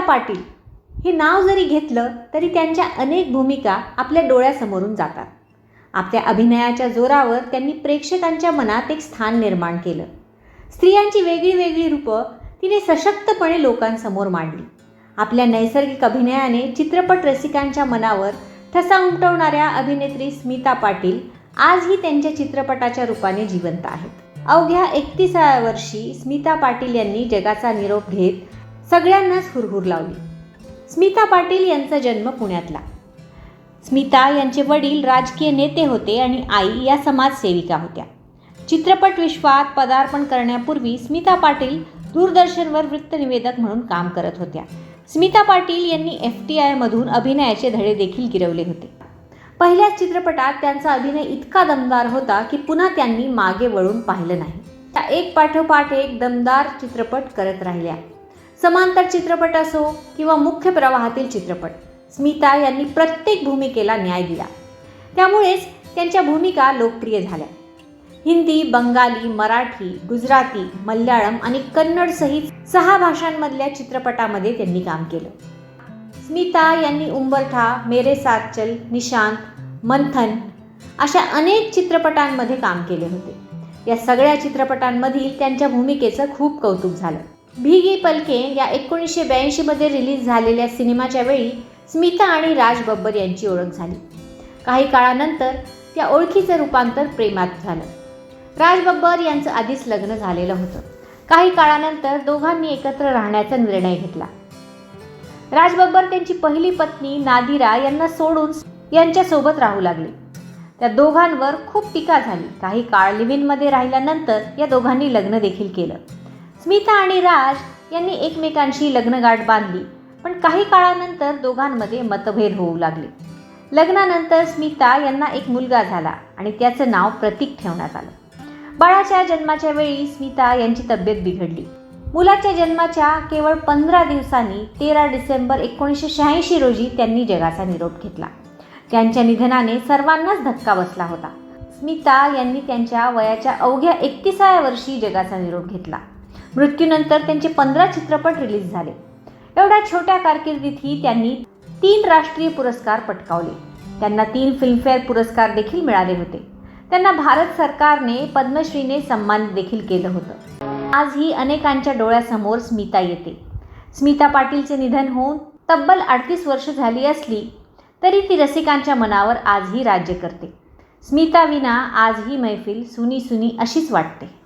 पाटील हे नाव जरी घेतलं तरी त्यांच्या अनेक भूमिका आपल्या डोळ्यासमोरून जातात. आपल्या अभिनयाच्या जोरावर त्यांनी प्रेक्षकांच्या मनात एक स्थान निर्माण केलं. स्त्रियांची वेगळी वेगळी रूपं तिने सशक्तपणे लोकांसमोर मांडली. आपल्या नैसर्गिक अभिनयाने चित्रपट रसिकांच्या मनावर ठसा उमटवणाऱ्या अभिनेत्री स्मिता पाटील आजही त्यांच्या चित्रपटाच्या रूपाने जिवंत आहेत. अवघ्या एकतीसाव्या वर्षी स्मिता पाटील यांनी जगाचा निरोप घेत सगळ्यांनाच हुरहुर लावली. स्मिता पाटील यांचा जन्म पुण्यातला. स्मिता यांचे वडील राजकीय नेते होते आणि आई या समाजसेविका होत्या. चित्रपट विश्वात पदार्पण करण्यापूर्वी स्मिता पाटील दूरदर्शनवर वृत्तनिवेदक म्हणून काम करत होत्या. स्मिता पाटील यांनी एफ टी आयमधून अभिनयाचे धडे देखील गिरवले होते. पहिल्याच चित्रपटात त्यांचा अभिनय इतका दमदार होता की पुन्हा त्यांनी मागे वळून पाहिलं नाही. त्या एक पाठोपाठ एक दमदार चित्रपट करत राहिल्या. समांतर चित्रपट असो किंवा मुख्य प्रवाहातील चित्रपट स्मिता यांनी प्रत्येक भूमिकेला न्याय दिला. त्यामुळेच त्यांच्या भूमिका लोकप्रिय झाल्या. हिंदी बंगाली मराठी गुजराती मल्याळम आणि कन्नड सहित सहा भाषांमधल्या चित्रपटामध्ये त्यांनी काम केलं. स्मिता यांनी उंबरठा मेरे साथ चल निशांत मंथन अशा अनेक चित्रपटांमध्ये काम केले होते. या सगळ्या चित्रपटांमधील त्यांच्या भूमिकेचं खूप कौतुक झालं. भीगी पलके या एकोणीसशे ब्याऐंशीमध्ये रिलीज झालेल्या सिनेमाच्या वेळी स्मिता आणि राज बब्बर यांची ओळख झाली. काही काळानंतर त्या ओळखीचं रूपांतर प्रेमात झालं. राज बब्बर यांचं आधीच लग्न झालेलं होतं. काही काळानंतर दोघांनी एकत्र राहण्याचा निर्णय घेतला. राज बब्बर त्यांची पहिली पत्नी नादिरा यांना सोडून यांच्यासोबत राहू लागले. त्या दोघांवर खूप टीका झाली. काही काळ लिव्हिनमध्ये राहिल्यानंतर या दोघांनी लग्न देखील केलं. स्मिता आणि राज यांनी एकमेकांशी लग्नगाठ बांधली. पण काही काळानंतर दोघांमध्ये मतभेद होऊ लागले. लग्नानंतर स्मिता यांना एक मुलगा झाला आणि त्याचं नाव प्रतीक ठेवण्यात आलं. बाळाच्या जन्माच्या वेळी स्मिता यांची तब्येत बिघडली. मुलाच्या जन्माच्या केवळ पंधरा दिवसांनी तेरा डिसेंबर एकोणीसशे शहाऐंशी रोजी त्यांनी जगाचा निरोप घेतला. त्यांच्या निधनाने सर्वांनाच धक्का बसला होता. स्मिता यांनी त्यांच्या वयाच्या अवघ्या एकतीसाव्या वर्षी जगाचा निरोप घेतला. मृत्यूनंतर त्यांचे पंधरा चित्रपट रिलीज झाले. एवढ्या छोट्या कारकिर्दीतही त्यांनी तीन राष्ट्रीय पुरस्कार पटकावले. त्यांना तीन फिल्मफेअर पुरस्कार देखील मिळाले होते. त्यांना भारत सरकारने पद्मश्रीने सन्मान देखील केलं होतं. आजही अनेकांच्या डोळ्यासमोर स्मिता येते. स्मिता पाटीलचे निधन होऊन तब्बल अडतीस वर्ष झाली असली तरी ती रसिकांच्या मनावर आजही राज्य करते. स्मिता विना आज ही मैफिल सुनी सुनी अशीच वाटते.